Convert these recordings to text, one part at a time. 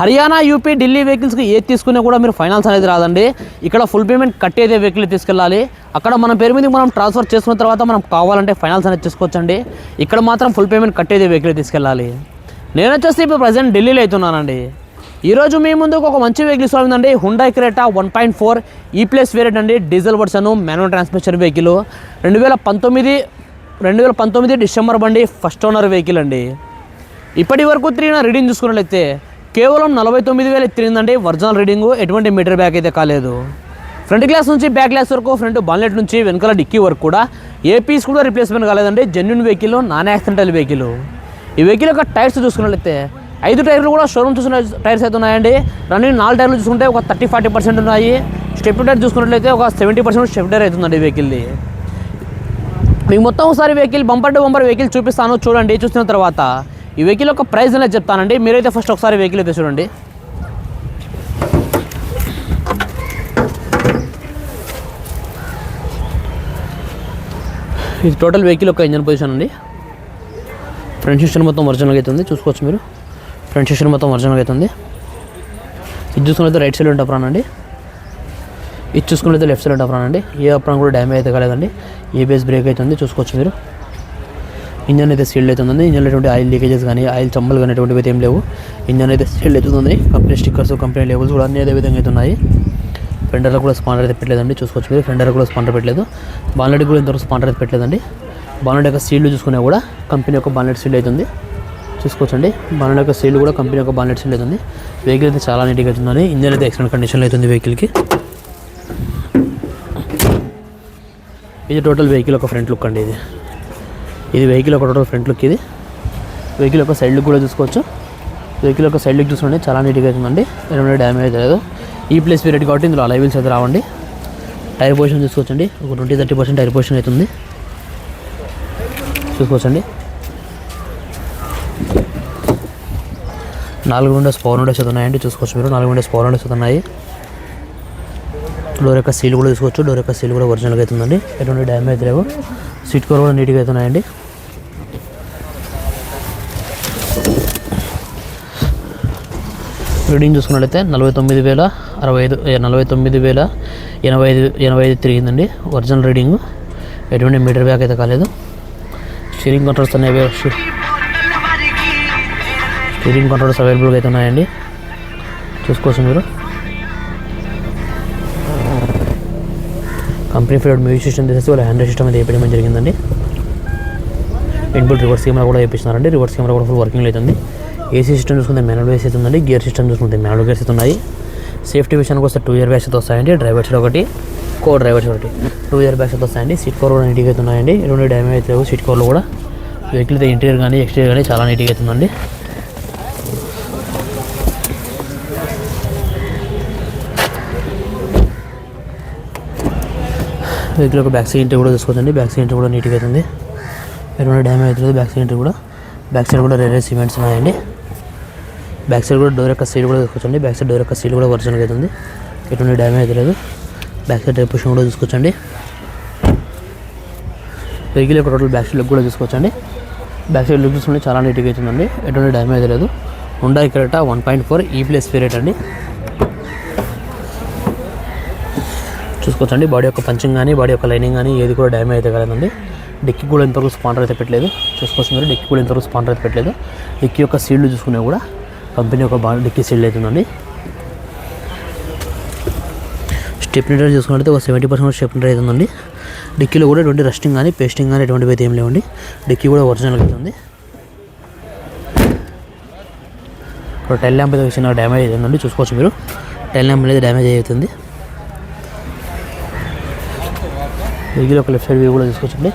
Haryana UP Delhi వెహికల్స్కి ఏది తీసుకున్నా కూడా మీరు ఫైనాన్స్ అనేది రాదండి. ఇక్కడ ఫుల్ పేమెంట్ కట్టేదే వెహికల్ తీసుకెళ్ళాలి. అక్కడ మన పేరు మీద మనం ట్రాన్స్ఫర్ చేసుకున్న తర్వాత మనం కావాలంటే ఫైనాన్స్ అనేది చేసుకోవచ్చండి. ఇక్కడ మాత్రం ఫుల్ పేమెంట్ కట్టేదే వెహికల్ తీసుకెళ్ళాలి. నేను వచ్చేసి ఇప్పుడు ప్రజెంట్ ఢిల్లీలో అవుతున్నానండి. ఈరోజు మీ ముందుకు ఒక మంచి వెహికల్ ఇస్తుందండి Hyundai Creta one point four E plus వేరే అండి. Diesel version manual transmission vehicle రెండు వేల పంతొమ్మిది రెండు వేల పంతొమ్మిది డిసెంబర్ బండి ఫస్ట్ ఓనర్ వెహికల్ అండి. ఇప్పటి వరకు తిరిగిన రీడింగ్ చూసుకున్నట్లయితే కేవలం నలభై తొమ్మిది వేలు తిరిగిందండి ఒరిజినల్ రీడింగ్. ఎటువంటి మీటర్ బ్యాక్ అయితే కాలేదు. ఫ్రంట్ గ్లాస్ నుంచి బ్యాక్ గ్లాస్ వరకు ఫ్రంట్ బాన్లెట్ నుంచి వెనకాల డిక్కీ వరకు కూడా ఏ పీస్ కూడా రిప్లేస్మెంట్ కాలేదండి. Genuine vehicle non accidental vehicle ఈ వెహికల్ యొక్క టైర్స్ చూసుకున్నట్లయితే ఐదు టైర్లు కూడా షోరూమ్ చూసిన టైర్స్ అయితే ఉన్నాయండి. రన్నింగ్ నాలుగు టైర్లు చూసుకుంటే ఒక థర్టీ ఫార్టీ పర్సెంట్ ఉన్నాయి. స్టెప్ టైర్ చూసుకున్నట్లయితే ఒక సెవెంటీ పర్సెంట్ స్టెప్ టైర్ అవుతుందండి ఈ వెహికల్ది మీకు మొత్తం ఒకసారి vehicle bumper to bumper vehicle చూపిస్తాను. చూడండి చూసిన తర్వాత ఈ వెహికల్ యొక్క ప్రైస్ అనేది చెప్తానండి. మీరైతే ఫస్ట్ ఒకసారి వెహికల్ అయితే చూడండి. ఇది టోటల్ వెహికల్ యొక్క ఇంజన్ పొజిషన్ అండి. ఫ్రంట్ సెక్షన్ మొత్తం ఒరిజినల్గా అవుతుంది. చూసుకోవచ్చు మీరు. ఫ్రంట్ సెక్షన్ మొత్తం ఒరిజినల్గా అవుతుంది. ఇది చూసుకున్నైతే రైట్ సైడ్ ఉంటే అప్రాన్ అండి. ఇది చూసుకున్నైతే లెఫ్ట్ సైడ్ అప్రాన్ అండి. ఏ అప్రాన్ కూడా డ్యామేజ్ అయితే కాలేదండి. ఏబిఎస్ బ్రేక్ అవుతుంది. చూసుకోవచ్చు మీరు. ఇంజన్ అయితే సీల్డ్ ఉంది. ఇంజన్ ఎటువంటి ఆయిల్ లీకేజెస్ కానీ ఆయిల్ చమ్మలు కానీ ఎటువంటివి ఏం లేవు. ఇంజన్ అయితే సీల్డ్ ఉంది. కంపెనీ స్టిక్కర్స్ కంపెనీ లేబుల్స్ కూడా అన్ని అదే విధంగా అయితే ఉన్నాయి. ఫెండర్లో కూడా స్పాండర్ అయితే పెట్టలేదండి. చూసుకోవచ్చు మీరు. ఫెండర్ కూడా స్పాండర్ పెట్టలేదు. బాన్లెట్ కూడా ఇంతవరకు స్పాండర్ అయితే పెట్టలేదండి. బాన్లెట్ యొక్క సీల్డ్ చూసుకున్నా కూడా కంపెనీ యొక్క బాన్లెట్ సీల్డ్ అవుతుంది చూసుకోవచ్చండి. బాన్లెట్ యొక్క సీల్ కూడా కంపెనీ యొక్క బాన్లెట్ సీల్డ్ అవుతుంది వెహికల్ అయితే చాలా నీట్గా అవుతుందండి ఇంజన్ అయితే ఎక్సలెంట్ కండిషన్లో అవుతుంది వెహికల్కి ఇది టోటల్ వెహికల్ ఒక ఫ్రంట్ లుక్ అండి ఇది. ఇది వెహికల్ ఒక టోటల్ ఫ్రంట్ లుక్ ఇది. వెహికల్ ఒక సైడ్ లుక్ కూడా చూసుకోవచ్చు. వెహికల్ ఒక సైడ్ లుక్ చూసుకోండి చాలా నీట్గా అవుతుందండి ఎటువంటి డ్యామేజ్ లేదు ఈ ప్లేస్ పీరియడ్ కాబట్టి ఇందులో అలై వీల్స్ అయితే రావండి. టైర్ పొజిషన్ చూసుకోవచ్చండి. ఒక twenty thirty percent tyre position అవుతుంది చూసుకోవచ్చండి. నాలుగు విండోస్ పవర్ విండోస్ ఉన్నాయండి. చూసుకోవచ్చు మీరు. నాలుగు విండోస్ పవర్ విండోస్ అయితే ఉన్నాయి. డోర్ యొక్క సీల్ కూడా చూసుకోవచ్చు. డోర్ యొక్క సీల్ కూడా ఒరిజినల్గా అవుతుందండి ఎటువంటి డ్యామేజ్ లేవు సీట్ కవర్ కూడా నీట్గా అవుతున్నాయండి రీడింగ్ చూసుకున్నట్లయితే నలభై తొమ్మిది వేల అరవై ఐదు నలభై తొమ్మిది వేల ఎనభై ఐదు ఎనభై ఐదు తిరిగిందండి. Original reading. ఎటువంటి మీటర్ బ్యాక్ అయితే కాలేదు. స్టీరింగ్ కంట్రోల్స్ అనేవి స్టీరింగ్ కంట్రోల్స్ అవైలబుల్గా అయితే ఉన్నాయండి. చూసుకోవచ్చు మీరు. ప్రిఫర్డ్ మ్యూజిక్ సిస్టమ్ తీసేసి వాళ్ళ హ్యాండ్ సిస్టమ్ అయితే వేయడం జరిగిందండి. ఇన్పుట్ రివర్స్ కెమెరా కూడా వేపిస్తున్నారండి. రివర్స్ కెమెరా కూడా ఫుల్ వర్కింగ్ అవుతుంది ఏసీ సిస్టమ్ చూసుకుంటే మాన్యువల్ వేసి ఉందండి. గేర్ సిస్టమ్ చూసుకుంటే మాన్యువల్ గేర్స్ అయితే ఉన్నాయి. సేఫ్టీ విషయానికి వస్తే టూ ఇయర్ బ్యాగ్స్ అయితే వస్తాయండి. డ్రైవర్ సైడ్ ఒకటి కో డ్రైవర్ సైడ్ ఒకటి. టూ ఇయర్ బ్యాగ్స్ అయితే వస్తాయండి. సీట్ కవర్ కూడా నీట్గా అయితే రెండు ఎటువంటి డ్యామేజ్ అయితే లేవు. సీట్ కవర్లు కూడా. వెహికల్ అయితే ఇంటీరియర్ కానీ ఎక్స్టీరియర్ కానీ చాలా నీట్గా అవుతుందండి వెహికల్ యొక్క బ్యాక్ సైడ్ కూడా చూసుకోవచ్చండి బ్యాక్ సైడ్ కూడా నీట్గా అవుతుంది. ఎటువంటి డ్యామేజ్ అవుతుంది బ్యాక్ సైడ్ కూడా. బ్యాక్ సైడ్ కూడా రేరే సిమెంట్స్ ఉన్నాయండి. బ్యాక్ సైడ్ కూడా డోర్ యొక్క సీల్ కూడా చూసుకోవచ్చండి బ్యాక్ సైడ్ డోర్ యొక్క సీల్ కూడా ఒరిజినల్గా అవుతుంది. ఎటువంటి డ్యామేజ్ అయితే లేదు బ్యాక్ సైడ్ టైర్ కూడా చూసుకోవచ్చండి వెహికల్ యొక్క టోటల్ బ్యాక్ సైడ్ లుక్ కూడా చూసుకోవచ్చండి బ్యాక్ సైడ్ లుక్ చూసుకుంటే చాలా నీట్గా అవుతుందండి. ఎటువంటి డ్యామేజ్ లేదు Hyundai Creta one point four E plus variant అండి. చూసుకోవచ్చండి. బాడీ యొక్క పంచింగ్ కానీ బాడీ యొక్క లైనింగ్ కానీ ఏది కూడా డ్యామేజ్ అయితే కాలేదండి. డిక్కి కూడా ఇంతవరకు స్పాండర్ అయితే పెట్టలేదు. చూసుకోవచ్చు మీరు డిక్కి కూడా ఇంతవరకు స్పాండర్ అయితే పెట్టలేదు. డిక్కి యొక్క సీల్డ్ చూసుకున్నా కూడా కంపెనీ యొక్క బా డిక్కి సీల్డ్ అవుతుందండి స్టెప్నీటర్ చూసుకున్నట్లయితే ఒక సెవెంటీ పర్సెంట్ స్టెప్నీటర్ అవుతుందండి డిక్కీలో కూడా ఎటువంటి రస్టింగ్ కానీ పేస్టింగ్ కానీ ఎటువంటివి అయితే ఏం లేవండి. డిక్కీ కూడా ఒరిజినల్ అవుతుంది ఇక్కడ టైల్ ల్యాంప్ అయితే చిన్న డ్యామేజ్ అవుతుందండి చూసుకోవచ్చు మీరు. టైల్ ల్యాంప్ అనేది డ్యామేజ్ అవుతుంది. వెహికల్ ఒక లెఫ్ట్ సైడ్ వ్యూ కూడా తీసుకొచ్చండి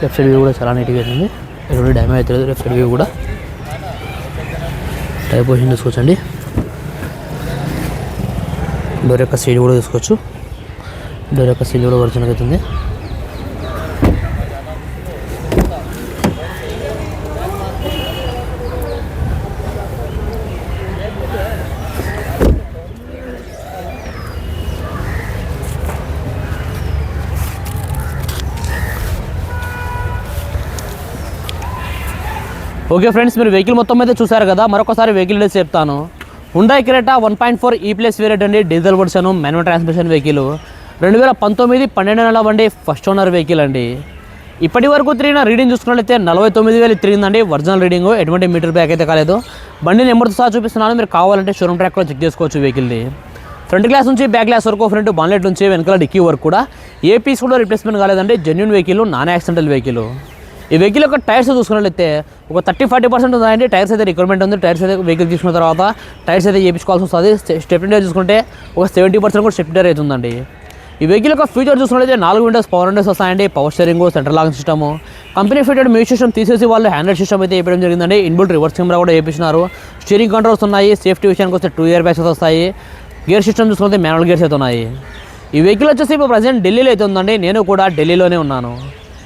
లెఫ్ట్ సైడ్ వ్యూ కూడా చాలా నీట్గా అవుతుంది ఎటువంటి డ్యామేజ్ అవుతుంది లెఫ్ట్ సైడ్ వ్యూ కూడా టైర్ పొజిషన్ తీసుకోవచ్చండి డోర్ యొక్క సీడ్ కూడా తీసుకోవచ్చు డోర్ యొక్క సీల్ కూడా ఒరిజినల్ అవుతుంది ఓకే ఫ్రెండ్స్ మీరు వెహికల్ మొత్తం అయితే చూసారు కదా మరొకసారి వెహికల్ డీటెయిల్స్ చెప్తాను. Hyundai Creta one point four E plus variant అండి diesel version manual transmission vehicle రెండు వేల పంతొమ్మిది పన్నెండు నెలల బండి ఫస్ట్ ఓనర్ వెహికల్ అండి. ఇప్పటి వరకు తిరిగిన రీడింగ్ చూసుకున్నట్లయితే నలభై తొమ్మిది వేలు తిరిగిందండి ఒరిజినల్ రీడింగ్ ఎటువంటి మీటర్ బ్యాక్ అయితే కాలేదు. బండి నెంబర్తో సహా చూపిస్తున్నాను మీరు కావాలంటే షోరూమ్ ట్రాక్లో చెక్ చేసుకోవచ్చు వెహికల్ని ఫ్రంట్ గ్లాస్ నుంచి బ్యాక్ గ్లాస్ వరకు ఫ్రంట్ బాన్లెట్ నుంచి వెనకాల డిక్కీ వరకు కూడా. ఏ పీస్ కూడా రిప్లేస్మెంట్ కాలేదండి genuine vehicle non accidental vehicle ఈ వెహికల్ యొక్క టైర్స్ చూసుకున్నట్లయితే ఒక థర్టీ ఫార్టీ పర్సెంట్ ఉందండి టైర్స్ అయితే రిక్వైర్మెంట్ ఉంది. టైర్స్ అయితే వెహికల్ తీసుకున్న తర్వాత టైర్స్ అయితే చేయించుకోవాల్సి వస్తుంది. స్టెప్ టైర్ చూసుకుంటే ఒక సెవెంటీ పర్సెంట్ కూడా స్టెప్ టైర్ అవుతుందండి ఈ వెహికల్ యొక్క ఫీచర్ చూసుకున్నట్లయితే నాలుగు విండోస్ పవర్ విండోస్ వస్తాయండి. Power steering central locking system. Company fitted music system తీసేసి వాళ్ళు హ్యాండ్రెడ్ సిస్టమ్ అయితే వేయడం జరిగిందండి. ఇన్బుల్ రివర్స్ కెమెరా కూడా వేయించినారు. స్టీరింగ్ కంట్రోల్స్ ఉన్నాయి. సేఫ్టీ విషయానికి వస్తే టూ ఇయర్ బ్యాగ్స్ వస్తాయి. గేర్ సిస్టమ్ చూసుకుంటే మాన్యువల్ గేర్స్ అయితే ఉన్నాయి. ఈ వెహికల్ వచ్చేసి ఇప్పుడు ప్రజెంట్ ఢిల్లీలో అయితే ఉందండి. నేను కూడా ఢిల్లీలోనే ఉన్నాను.